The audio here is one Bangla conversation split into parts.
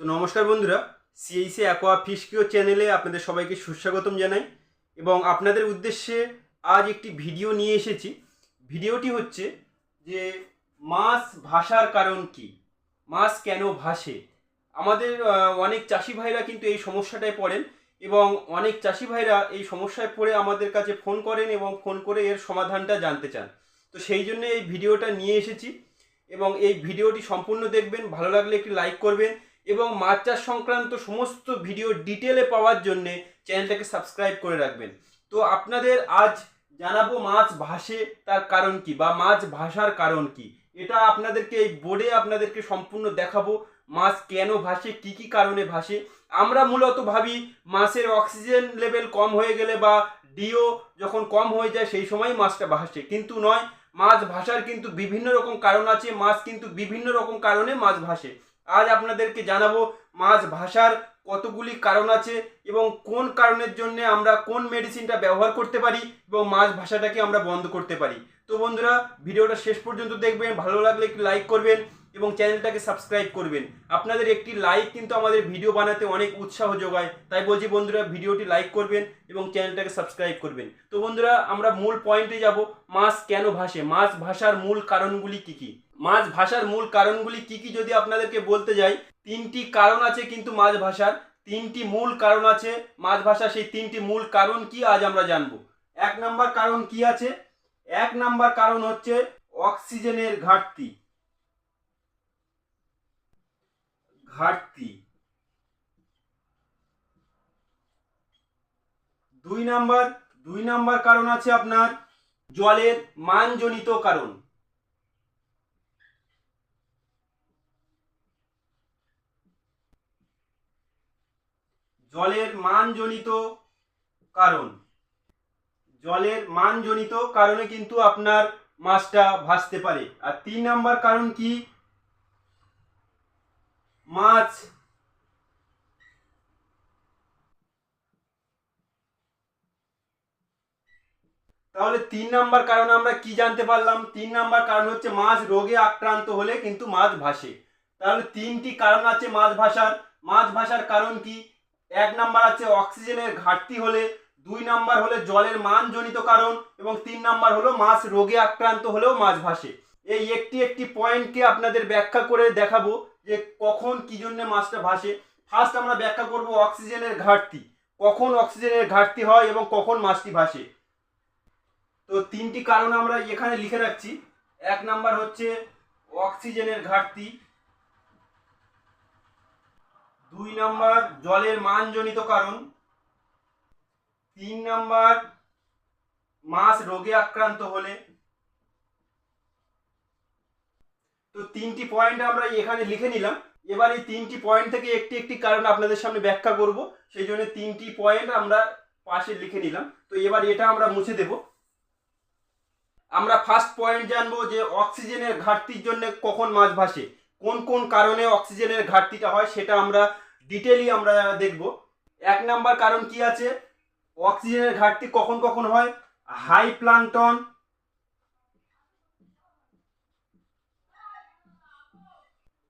তো নমস্কার বন্ধুরা সিএইসি অ্যাকোয়া ফিশকিও চ্যানেলে আপনাদের সবাইকে সুস্বাগতম জানাই এবং আপনাদের উদ্দেশ্যে আজ একটি ভিডিও নিয়ে এসেছি। ভিডিওটি হচ্ছে যে মাছ ভাষার কারণ কি? মাছ কেন ভাসে? আমাদের অনেক চাষি ভাইরা কিন্তু এই সমস্যাটায় পড়েন এবং অনেক চাষি ভাইরা এই সমস্যায় পড়ে আমাদের কাছে ফোন করেন এবং ফোন করে এর সমাধানটা জানতে চান। তো সেই জন্য এই ভিডিওটা নিয়ে এসেছি এবং এই ভিডিওটি সম্পূর্ণ দেখবেন, ভালো লাগলে একটি লাইক করবেন এবং মাছ চাষ সংক্রান্ত সমস্ত ভিডিও ডিটেলে পাওয়ার জন্য চ্যানেলটাকে সাবস্ক্রাইব করে রাখবেন। তো আপনাদের আজ জানাব মাছ ভাসে তার কারণ কি বা মাছ ভাসার কারণ কি? এটা আপনাদেরকে এই বোর্ডে আপনাদেরকে সম্পূর্ণ দেখাবো, মাছ কেন ভাসে, কি কি কারণে ভাসে। আমরা মূলত ভাবি মাছের অক্সিজেন লেভেল কম হয়ে গেলে বা ডিও যখন কম হয়ে যায় সেই সময় মাছটা ভাসে। কিন্তু নয়, মাছ ভাসার কিন্তু বিভিন্ন রকম কারণ আছে, মাছ কিন্তু বিভিন্ন রকম কারণে মাছ ভাসে। আজ আপনাদেরকে জানাব মাছ ভাসার কতগুলি কারণ আছে এবং কোন কারণের জন্য আমরা কোন মেডিসিনটা ব্যবহার করতে পারি এবং মাছ ভাষাটাকে আমরা বন্ধ করতে পারি। তো বন্ধুরা, ভিডিওটা শেষ পর্যন্ত দেখবেন, ভালো লাগলে একটু লাইক করবেন এবং চ্যানেলটাকে সাবস্ক্রাইব করবেন। আপনাদের একটি লাইক কিন্তু আমাদের ভিডিও বানাতে অনেক উৎসাহ যোগায়। তাই বলছি বন্ধুরা, ভিডিওটি লাইক করবেন এবং চ্যানেলটাকে সাবস্ক্রাইব করবেন। তো বন্ধুরা, আমরা মূল পয়েন্টে যাব, মাছ কেন ভাসে? মাছ ভাষার মূল কারণগুলি কি কি? মাছ ভাষার মূল কারণগুলি কি কি যদি আপনাদেরকে বলতে যাই, তিনটি কারণ আছে কিন্তু মাছ ভাষার। তিনটি মূল কারণ আছে মাছ ভাষা সেই তিনটি মূল কারণ কি আজ আমরা জানব। এক নাম্বার কারণ কি আছে? এক নাম্বার কারণ হচ্ছে অক্সিজেনের ঘাটতি। ঘাটতি। দুই নাম্বার দুই নাম্বার কারণ আছে আপনার, জলের মানজনিত কারণ। জলের মানজনিত কারণ। জলের মানজনিত কারণে কিন্তু আপনার মাছটা ভাসতে পারে। আর তিন নাম্বার কারণ কি? মাছ তাহলে তিন নাম্বার কারণ আমরা কি জানতে পারলাম? তিন নাম্বার কারণ হচ্ছে মাছ রোগে আক্রান্ত হলে কিন্তু মাছ ভাসে। তাহলে তিনটি কারণ আছে মাছ ভাসার। মাছ ভাসার কারণ কি? এক নাম্বার আছে অক্সিজেনের ঘাটতি হলে, দুই নাম্বার হলে জলের মানজনিত কারণ, এবং তিন নাম্বার হলো মাছ রোগে আক্রান্ত হলেও মাছ ভাসে। এই একটি একটি পয়েন্টকে আপনাদের ব্যাখ্যা করে দেখাবো যে কখন কি জন্য মাছটা ভাসে। ফার্স্ট আমরা ব্যাখ্যা করব অক্সিজেনের ঘাটতি। কখন অক্সিজেনের ঘাটতি হয় এবং কখন মাছটি ভাসে। তো তিনটি কারণ আমরা এখানে লিখে রাখছি। এক নাম্বার হচ্ছে অক্সিজেনের ঘাটতি। দুই নাম্বার, জলের মানজনিত কারণ। তিন নাম্বার, মাছ রোগে আক্রান্ত হলে। তো তিনটি পয়েন্ট আমরা এখানে লিখে নিলাম। এবার এই তিনটি পয়েন্ট থেকে একটি একটি কারণ আপনাদের সামনে ব্যাখ্যা করব। সেই জন্য তিনটি পয়েন্ট আমরা পাশে লিখে নিলাম। তো এবার এটা আমরা মুছে দেব। আমরা ফার্স্ট পয়েন্ট জানব যে অক্সিজেনের ঘাটতির জন্য কখন মাছ ভাসে। কোন কোন কারণে অক্সিজেনের ঘাটতিটা হয় সেটা আমরা ডিটেলি আমরা দেখব। এক নাম্বার কারণ কি আছে? অক্সিজেনের ঘাটতি কখন কখন হয়? হাই প্লান্টন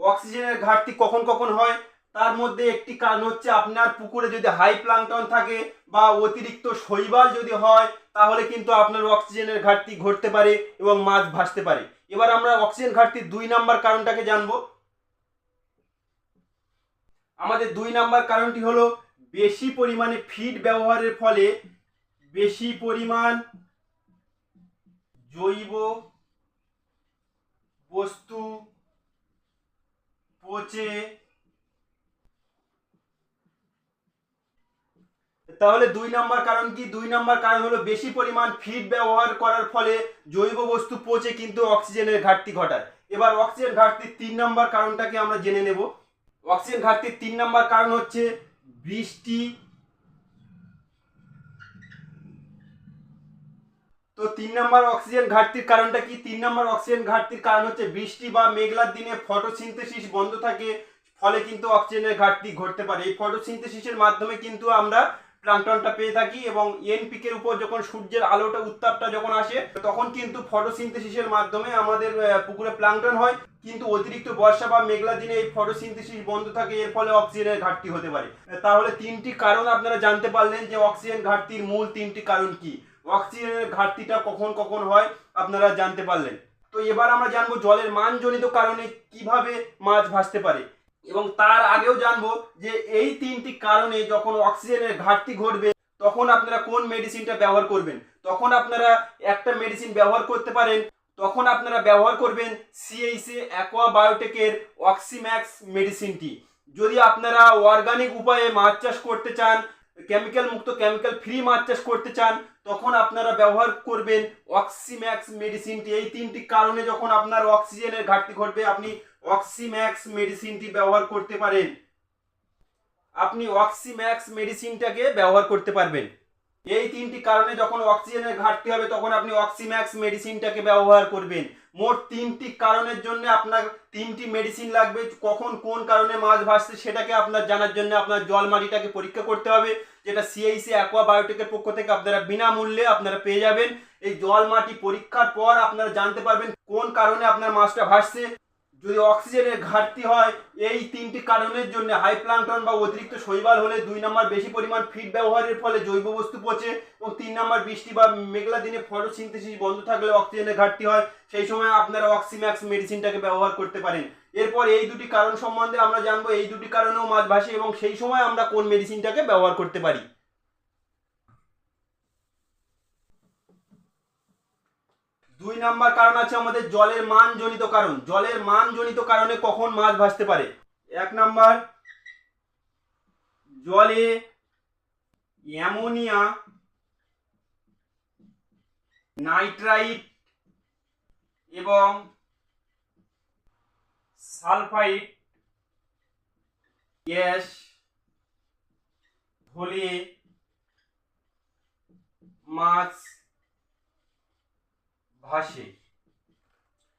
অক্সিজেনের ঘাটতি কখন কখন হয়? তার মধ্যে একটি কারণ হচ্ছে আপনার পুকুরে যদি হাই প্লান্টন থাকে বা অতিরিক্ত শৈবাল যদি হয়, তাহলে কিন্তু আপনার অক্সিজেনের ঘাটতি ঘটতে পারে এবং মাছ ভাসতে পারে। এবার আমরা অক্সিজেন ঘাটতির দুই নাম্বার কারণটাকে জানব। আমাদের দুই নাম্বার কারণটি হলো বেশি পরিমাণে ফিড ব্যবহারের ফলে বেশি পরিমাণ জৈব বস্তু পচে। তাহলে দুই নাম্বার কারণ কি? দুই নাম্বার কারণ হলো বেশি পরিমাণ ফিড ব্যবহার করার ফলে জৈব বস্তু পচে কিন্তু অক্সিজেনের ঘাটতি ঘটায়। এবার অক্সিজেন ঘাটতির তিন নাম্বার কারণটাকে আমরা জেনে নেব। অক্সিজেন ঘাটতির তিন নম্বর কারণ হচ্ছে বৃষ্টি। তো তিন নম্বর অক্সিজেন ঘাটতির কারণটা কি? তিন নম্বর অক্সিজেন ঘাটতির কারণ হচ্ছে বৃষ্টি বা মেঘলার দিনে ফটোসিনথেসিস বন্ধ থাকে, ফলে কিন্তু অক্সিজেনের ঘাটতি ঘটতে পারে। এই ফটোসিনথেসিসের মাধ্যমে কিন্তু আমরা প্লাংটনটা পেয়ে থাকি এবং এনপিকের উপর যখন সূর্যের আলোটা, উত্তাপটা যখন আসে, তখন কিন্তু ফটোসিনথেসিসের মাধ্যমে আমাদের পুকুরে প্লাংটন হয়। কিন্তু অতিরিক্ত বর্ষা বা মেঘলা দিনে এই ফটোসিনথেসিস বন্ধ থাকে, এর ফলে অক্সিজেনের ঘাটতি হতে পারে। তাহলে তিনটি কারণ আপনারা জানতে পারলেন যে অক্সিজেন ঘাটতির মূল তিনটি কারণ কি। অক্সিজেনের ঘাটতিটা কখন কখন হয়, আপনারা জানতে পারলেন। তো এবার আমরা জানব জলের মানজনিত কারণে কীভাবে মাছ ভাসতে পারে। এবং তার আগেও জানব যে এই তিনটি কারণে যখন অক্সিজেনের ঘাটতি ঘটবে, তখন আপনারা কোন মেডিসিনটা ব্যবহার করবেন? তখন আপনারা একটা মেডিসিন ব্যবহার করতে পারেন, তখন আপনারা ব্যবহার করবেন সিএইসি অ্যাকোয়া বায়োটেকের অক্সিম্যাক্স মেডিসিনটি যদি আপনারা অর্গানিক উপায়ে মাছ চাষ করতে চান কেমিক্যাল মুক্ত কেমিক্যাল ফ্রি মাছ চাষ করতে চান, তখন আপনারা ব্যবহার করবেন অক্সিম্যাক্স মেডিসিনটি এই তিনটি কারণে যখন আপনার অক্সিজেনের ঘাটতি ঘটবে, আপনি অক্সিম্যাক্স মেডিসিনটি ব্যবহার করতে পারেন। আপনি অক্সিম্যাক্স মেডিসিনটাকে ব্যবহার করতে পারবেন। এই তিনটি কারণে যখন অক্সিজেনের ঘাটতি হবে, তখন আপনি অক্সিম্যাক্স মেডিসিনটাকে ব্যবহার করবেন। মোট তিনটি কারণের জন্য আপনার তিনটি মেডিসিন লাগবে। কখন কোন কারণে মাছ ভাসছে সেটাকে আপনার জানার জন্য আপনার জল মাটিটাকে পরীক্ষা করতে হবে, যেটা সিআইসি অ্যাকোয়া বায়োটেকের পক্ষ থেকে আপনারা বিনামূল্যে আপনারা পেয়ে যাবেন। এই জল মাটি পরীক্ষার পর আপনারা জানতে পারবেন কোন কারণে আপনার মাছটা ভাসছে। যদি অক্সিজেনের ঘাটতি হয়, এই তিনটি কারণের জন্য হাই প্লান্টন বা অতিরিক্ত শৈবাল হলে দুই নম্বর বেশি পরিমাণ ফিড ব্যবহারের ফলে জৈব বস্তু পচে এবং তিন নম্বর বৃষ্টি বা মেঘলা দিনে ফটোসিনথেসিস বন্ধ থাকলে অক্সিজেনের ঘাটতি হয়। সেই সময় আপনারা অক্সিম্যাক্স মেডিসিনটাকে ব্যবহার করতে পারেন। এরপর এই দুটি কারণ সম্বন্ধে আমরা জানব। এই দুটি কারণেও মাছ ভাসে এবং সেই সময় আমরা কোন মেডিসিনটাকে ব্যবহার করতে পারি। দুই নাম্বার কারণ আছে আমাদের জলের মানজনিত কারণ। জলের মানজনিত কারণে কখন মাছ ভাসতে পারে? এক নাম্বার, জলে অ্যামোনিয়া, নাইট্রাইট এবং সালফাইড গ্যাস হলে মাছ ভাসে।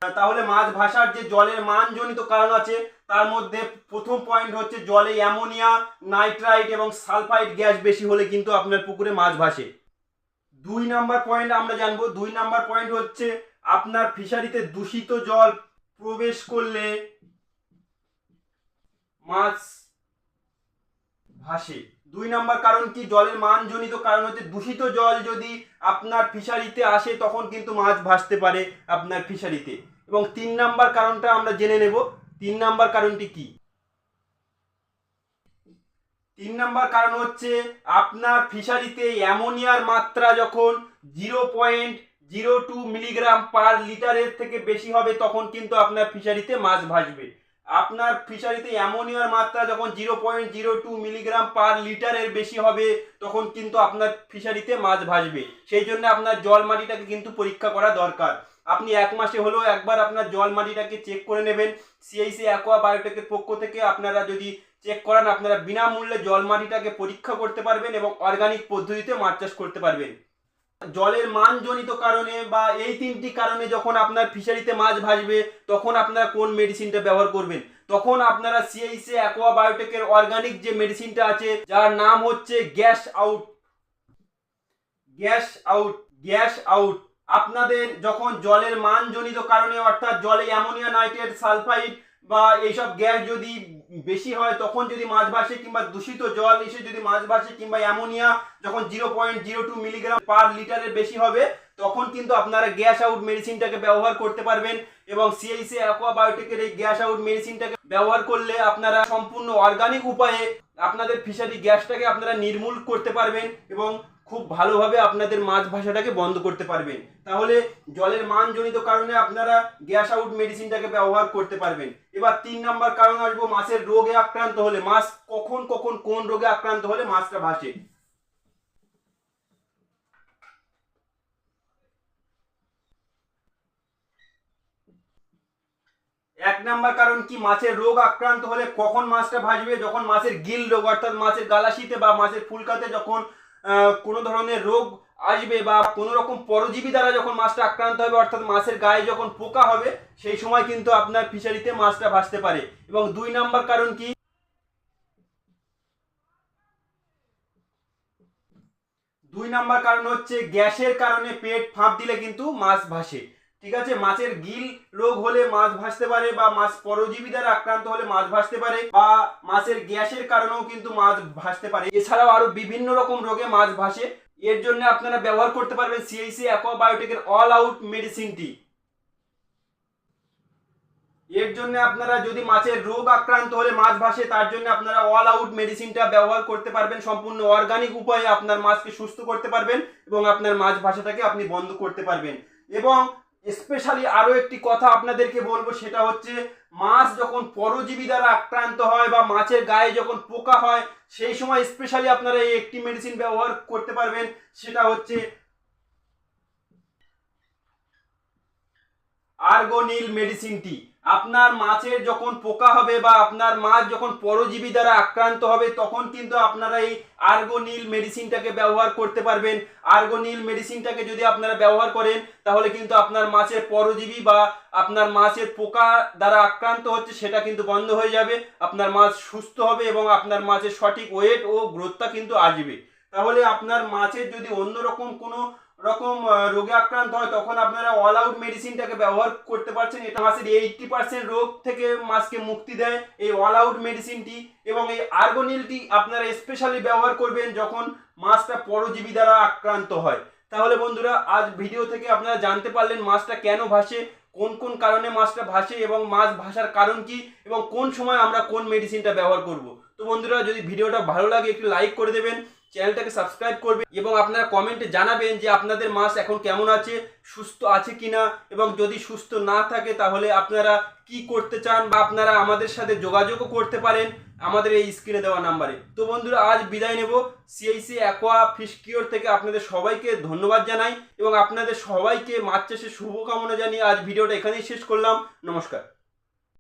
তাহলে মাছ ভাসার যে জলের মানজনিত কারণ আছে, তার মধ্যে প্রথম পয়েন্ট হচ্ছে জলে অ্যামোনিয়া, নাইট্রাইট এবং সালফাইড গ্যাস বেশি হলে কিন্তু আপনার পুকুরে মাছ ভাসে। দুই নাম্বার পয়েন্ট আমরা জানব। দুই নাম্বার পয়েন্ট হচ্ছে আপনার ফিশারিতে দূষিত জল প্রবেশ করলে মাছ ভাসে। দুই নম্বর কারণ কি? জলের মানজনিত কারণ হচ্ছে দূষিত জল যদি আপনার ফিশারিতে আসে, তখন কিন্তু মাছ ভাসতে পারে আপনার ফিশারিতে। এবং তিন নাম্বার কারণটা আমরা জেনে নেব। তিন নাম্বার কারণটি কি? তিন নাম্বার কারণ হচ্ছে আপনার ফিশারিতে অ্যামোনিয়ার মাত্রা যখন zero point zero two milligram per লিটারের থেকে বেশি হবে, তখন কিন্তু আপনার ফিশারিতে মাছ ভাসবে। আপনার ফিশারিতে অ্যামোনিয়ার মাত্রা যখন zero point zero two milligram per লিটারের বেশি হবে, তখন কিন্তু আপনার ফিশারিতে মাছ ভাসবে। সেই জন্য আপনার জল মাটিটাকে কিন্তু পরীক্ষা করা দরকার। আপনি এক মাসে হলেও একবার আপনার জল মাটিটাকে চেক করে নেবেন। সিআইসি অ্যাকোয়া বায়োটেকের পক্ষ থেকে আপনারা যদি চেক করান, আপনারা বিনামূল্যে জল মাটিটাকে পরীক্ষা করতে পারবেন এবং অর্গানিক পদ্ধতিতে মাছ চাষ করতে পারবেন। জলের মানজনিত কারণে বা এই তিনটি কারণে যখন আপনার ফিশারিতে মাছ ভাসবে, তখন আপনারা কোন মেডিসিনটা ব্যবহার করবেন? তখন আপনারা সিআইসি অ্যাকোয়া বায়োটেকের অর্গানিক যে মেডিসিনটা আছে, যার নাম হচ্ছে gas out gas out gas out আপনাদের যখন জলের মানজনিত কারণে, অর্থাৎ জলে অ্যামোনিয়া নাইট্রেট সালফাইড বা এইসব গ্যাস যদি বেশি হয়, তখন যদি মাছ ভাসে কিংবা দূষিত জল এসে যদি মাছ ভাসে কিংবা অ্যামোনিয়া যখন zero point zero two milligram per লিটারের বেশি হবে, তখন কিন্তু আপনারা গ্যাস আউট মেডিসিনটাকে ব্যবহার করতে পারবেন এবং সিআইসি অ্যাকোয়া বায়োটেকের এই গ্যাস আউট মেডিসিনটাকে ব্যবহার করলে আপনারা সম্পূর্ণ অর্গানিক উপায়ে আপনাদের ফিশারি গ্যাসটাকে আপনারা নির্মূল করতে পারবেন এবং খুব ভালোভাবে আপনাদের মাছ ভাষাটাকে বন্ধ করতে পারবেন। তাহলে জলের মানজনিত কারণে আপনারা গ্যাস আউট মেডিসিনটাকে ব্যবহার করতে পারবেন। এবার তিন নাম্বার কারণ আসব, মাছের রোগে আক্রান্ত হলে মাছ কখন কখন কোন রোগে আক্রান্ত হলে মাছটা ভাসে। এক নাম্বার কারণ কি, মাছের রোগ আক্রান্ত হলে কখন মাছটা ভাসবে? যখন মাছের গিল রোগ, অর্থাৎ মাছের গালাশিতে বা মাছের ফুলকাতে যখন কোনো ধরনের রোগ আসবে বা কোনো রকম পরজীবী দ্বারা যখন মাছটা আক্রান্ত হবে, অর্থাৎ মাছের গায়ে যখন পোকা হবে, সেই সময় কিন্তু আপনার ফিশারিতে মাছটা ভাসতে পারে। এবং দুই নাম্বার কারণ কি? দুই নাম্বার কারণ হচ্ছে গ্যাসের কারণে পেট ফাঁপ দিলে কিন্তু মাছ ভাসে। ঠিক আছে, মাছের গিল রোগ হলে মাছ ভাসতে পারে বা মাছ পরজীবী দ্বারা আক্রান্ত হলে মাছ ভাসতে পারে বা মাছের গ্যাসের কারণেও কিন্তু মাছ ভাসতে পারে। এছাড়াও আরও বিভিন্ন রকম রোগে মাছ ভাসে। এর জন্য আপনারা ব্যবহার করতে পারবেন সিআইসি অ্যাকোয়াবায়োটিকের অল আউট মেডিসিনটি এর জন্য আপনারা যদি মাছের রোগ আক্রান্ত হলে মাছ ভাসে, তার জন্য আপনারা অল আউট মেডিসিনটা ব্যবহার করতে পারবেন। সম্পূর্ণ অর্গানিক উপায়ে আপনার মাছকে সুস্থ করতে পারবেন এবং আপনার মাছ ভাষাটাকে আপনি বন্ধ করতে পারবেন। এবং স্পেশালি আরও একটি কথা আপনাদেরকে বলব, সেটা হচ্ছে মাছ যখন পরজীবী দ্বারা আক্রান্ত হয় বা মাছের গায়ে যখন পোকা হয়, সেই সময় স্পেশালি আপনারা এই একটি মেডিসিন ব্যবহার করতে পারবেন, সেটা হচ্ছে আর্গোনিল মেডিসিনটি আপনার মাছের যখন পোকা হবে বা আপনার মাছ যখন পরজীবী দ্বারা আক্রান্ত হবে, তখন কিন্তু আপনারা এই আর্গোনিল মেডিসিনটাকে ব্যবহার করতে পারবেন। আর্গোনিল মেডিসিনটাকে যদি আপনারা ব্যবহার করেন, তাহলে কিন্তু আপনার মাছের পরজীবী বা আপনার মাছের পোকা দ্বারা আক্রান্ত হচ্ছে, সেটা কিন্তু বন্ধ হয়ে যাবে। আপনার মাছ সুস্থ হবে এবং আপনার মাছের সঠিক ওয়েট ও গ্রোথটা কিন্তু আসবে। তাহলে আপনার মাছের যদি অন্যরকম কোনো রকম রোগে আক্রান্ত হয়, তখন আপনারা অল আউট মেডিসিনটাকে ব্যবহার করতে পারছেন। এটা মাছের এইটটি পার্সেন্ট রোগ থেকে মাছকে মুক্তি দেয় এই অল আউট মেডিসিনটি এবং এই আর্গোনিলটি আপনারা স্পেশালি ব্যবহার করবেন যখন মাছটা পরজীবী দ্বারা আক্রান্ত হয়। তাহলে বন্ধুরা, আজ ভিডিও থেকে আপনারা জানতে পারলেন মাছটা কেন ভাসে, কোন কোন কারণে মাছটা ভাসে এবং মাছ ভাসার কারণ কি এবং কোন সময় আমরা কোন মেডিসিনটা ব্যবহার করব। তো বন্ধুরা, যদি ভিডিওটা ভালো লাগে, একটু লাইক করে দেবেন। চ্যানেলটাকে সাবস্ক্রাইব করবে এবং আপনারা কমেন্টে জানাবেন যে আপনাদের মাছ এখন কেমন আছে, সুস্থ আছে কিনা এবং যদি সুস্থ না থাকে তাহলে আপনারা কি করতে চান বা আপনারা আমাদের সাথে যোগাযোগও করতে পারেন আমাদের এই স্ক্রিনে দেওয়া নাম্বারে। তো বন্ধুরা, আজ বিদায় নেব। সিআইসি অ্যাকোয়া ফিশ কিওর থেকে আপনাদের সবাইকে ধন্যবাদ জানাই এবং আপনাদের সবাইকে মাছ চাষের শুভকামনা জানিয়ে আজ ভিডিওটা এখানেই শেষ করলাম। নমস্কার।